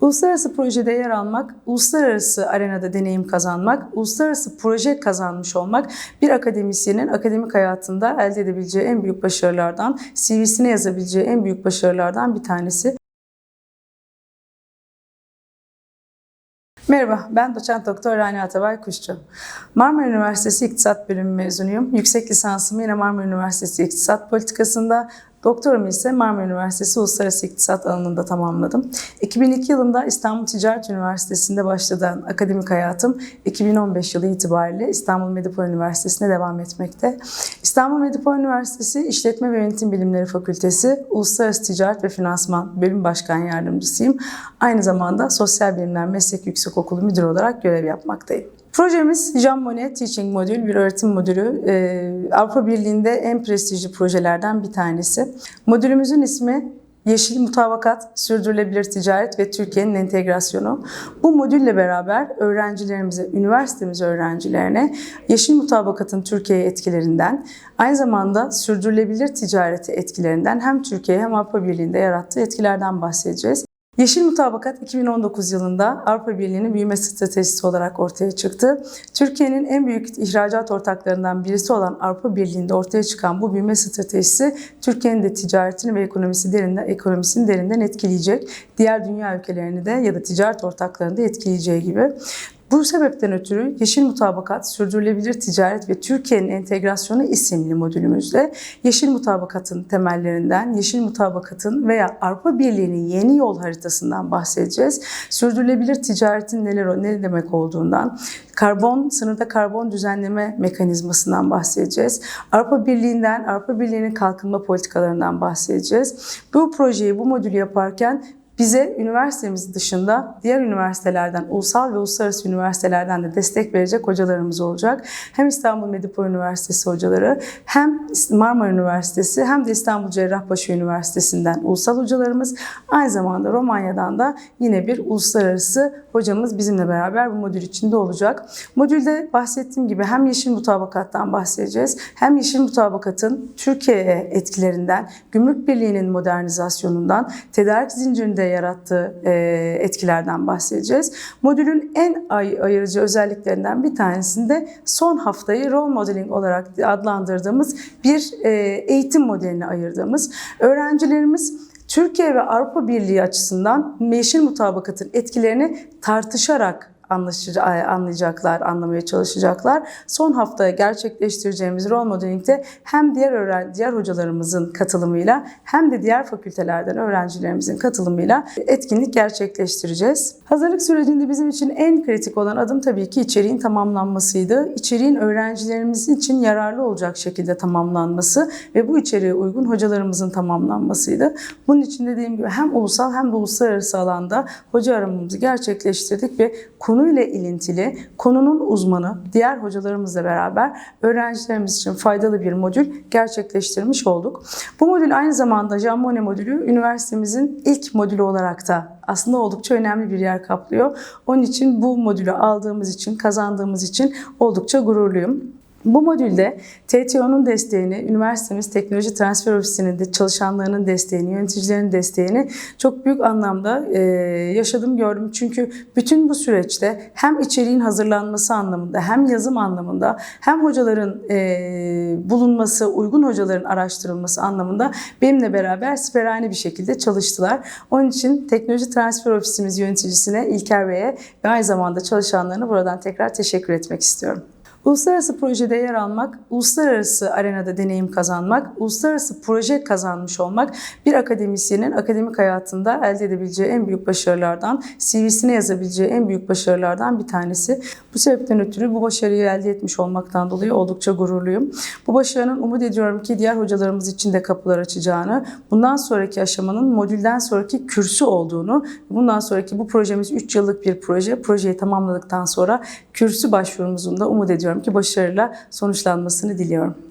Uluslararası projede yer almak, uluslararası arenada deneyim kazanmak, uluslararası proje kazanmış olmak bir akademisyenin akademik hayatında elde edebileceği en büyük başarılardan, CV'sine yazabileceği en büyük başarılardan bir tanesi. Merhaba, ben doçent doktor Rani Atabay Kuşçu. Marmara Üniversitesi İktisat Bölümü mezunuyum. Yüksek lisansımı yine Marmara Üniversitesi İktisat Politikası'nda, doktorumu ise Marmara Üniversitesi Uluslararası İktisat alanında tamamladım. 2002 yılında İstanbul Ticaret Üniversitesi'nde başlayan akademik hayatım 2015 yılı itibariyle İstanbul Medipol Üniversitesi'ne devam etmekte. İstanbul Medipol Üniversitesi İşletme ve Yönetim Bilimleri Fakültesi Uluslararası Ticaret ve Finansman Bölüm Başkan Yardımcısıyım. Aynı zamanda Sosyal Bilimler Meslek Yüksekokulu Müdürü olarak görev yapmaktayım. Projemiz Jean Monnet Teaching Modül, bir öğretim modülü. Ee, Avrupa Birliği'nde en prestijli projelerden bir tanesi. Modülümüzün ismi Yeşil Mutabakat, Sürdürülebilir Ticaret ve Türkiye'nin Entegrasyonu. Bu modülle beraber öğrencilerimize, üniversitemiz öğrencilerine Yeşil Mutabakat'ın Türkiye'ye etkilerinden, aynı zamanda sürdürülebilir ticareti etkilerinden hem Türkiye hem Avrupa Birliği'nde yarattığı etkilerden bahsedeceğiz. Yeşil Mutabakat 2019 yılında Avrupa Birliği'nin büyüme stratejisi olarak ortaya çıktı. Türkiye'nin en büyük ihracat ortaklarından birisi olan Avrupa Birliği'nde ortaya çıkan bu büyüme stratejisi Türkiye'nin de ticaretini ve ekonomisi derinden, ekonomisini derinden etkileyecek. Diğer dünya ülkelerini de ya da ticaret ortaklarını da etkileyeceği gibi. Bu sebepten ötürü Yeşil Mutabakat, Sürdürülebilir Ticaret ve Türkiye'nin Entegrasyonu isimli modülümüzle Yeşil Mutabakat'ın temellerinden, Yeşil Mutabakat'ın veya Avrupa Birliği'nin yeni yol haritasından bahsedeceğiz. Sürdürülebilir ticaretin neler ne demek olduğundan, karbon sınırda karbon düzenleme mekanizmasından bahsedeceğiz. Avrupa Birliği'nden, Avrupa Birliği'nin kalkınma politikalarından bahsedeceğiz. Bu projeyi, bu modülü yaparken bize üniversitemiz dışında diğer üniversitelerden, ulusal ve uluslararası üniversitelerden de destek verecek hocalarımız olacak. Hem İstanbul Medipol Üniversitesi hocaları, hem Marmara Üniversitesi, hem de İstanbul Cerrahpaşa Üniversitesi'nden ulusal hocalarımız, aynı zamanda Romanya'dan da yine bir uluslararası hocamız bizimle beraber bu modül içinde olacak. Modülde bahsettiğim gibi hem Yeşil Mutabakat'tan bahsedeceğiz, hem Yeşil Mutabakat'ın Türkiye'ye etkilerinden, Gümrük Birliği'nin modernizasyonundan, tedarik zincirinde yarattığı e, etkilerden bahsedeceğiz. Modülün en ay ayırıcı özelliklerinden bir tanesinde son haftayı role modeling olarak adlandırdığımız bir e, eğitim modeline ayırdığımız öğrencilerimiz Türkiye ve Avrupa Birliği açısından Yeşil Mutabakat'ın etkilerini tartışarak anlayacaklar, anlamaya çalışacaklar. Son haftaya gerçekleştireceğimiz rol modelingde hem diğer öğren diğer hocalarımızın katılımıyla hem de diğer fakültelerden öğrencilerimizin katılımıyla etkinlik gerçekleştireceğiz. Hazırlık sürecinde bizim için en kritik olan adım tabii ki içeriğin tamamlanmasıydı. İçeriğin öğrencilerimiz için yararlı olacak şekilde tamamlanması ve bu içeriğe uygun hocalarımızın tamamlanmasıydı. Bunun için dediğim gibi hem ulusal hem de uluslararası alanda hoca aramamızı gerçekleştirdik ve konuyla ilintili, konunun uzmanı diğer hocalarımızla beraber öğrencilerimiz için faydalı bir modül gerçekleştirmiş olduk. Bu modül aynı zamanda Jean Monnet modülü üniversitemizin ilk modülü olarak da aslında oldukça önemli bir yer kaplıyor. Onun için bu modülü aldığımız için, kazandığımız için oldukça gururluyum. Bu modülde TTO'nun desteğini, üniversitemiz Teknoloji Transfer Ofisi'nin de çalışanlarının desteğini, yöneticilerin desteğini çok büyük anlamda e, yaşadım, gördüm. Çünkü bütün bu süreçte hem içeriğin hazırlanması anlamında, hem yazım anlamında, hem hocaların e, bulunması, uygun hocaların araştırılması anlamında benimle beraber siperhane bir şekilde çalıştılar. Onun için Teknoloji Transfer Ofisimiz yöneticisine İlker Bey'e ve aynı zamanda çalışanlarına buradan tekrar teşekkür etmek istiyorum. Uluslararası projede yer almak, uluslararası arenada deneyim kazanmak, uluslararası proje kazanmış olmak bir akademisyenin akademik hayatında elde edebileceği en büyük başarılardan, CV'sine yazabileceği en büyük başarılardan bir tanesi. Bu sebepten ötürü bu başarıyı elde etmiş olmaktan dolayı oldukça gururluyum. Bu başarının umut ediyorum ki diğer hocalarımız için de kapılar açacağını, bundan sonraki aşamanın modülden sonraki kürsü olduğunu, bundan sonraki bu projemiz 3 yıllık bir proje. Projeyi tamamladıktan sonra kürsü başvurumuzun da umut ediyorum ki başarıyla sonuçlanmasını diliyorum.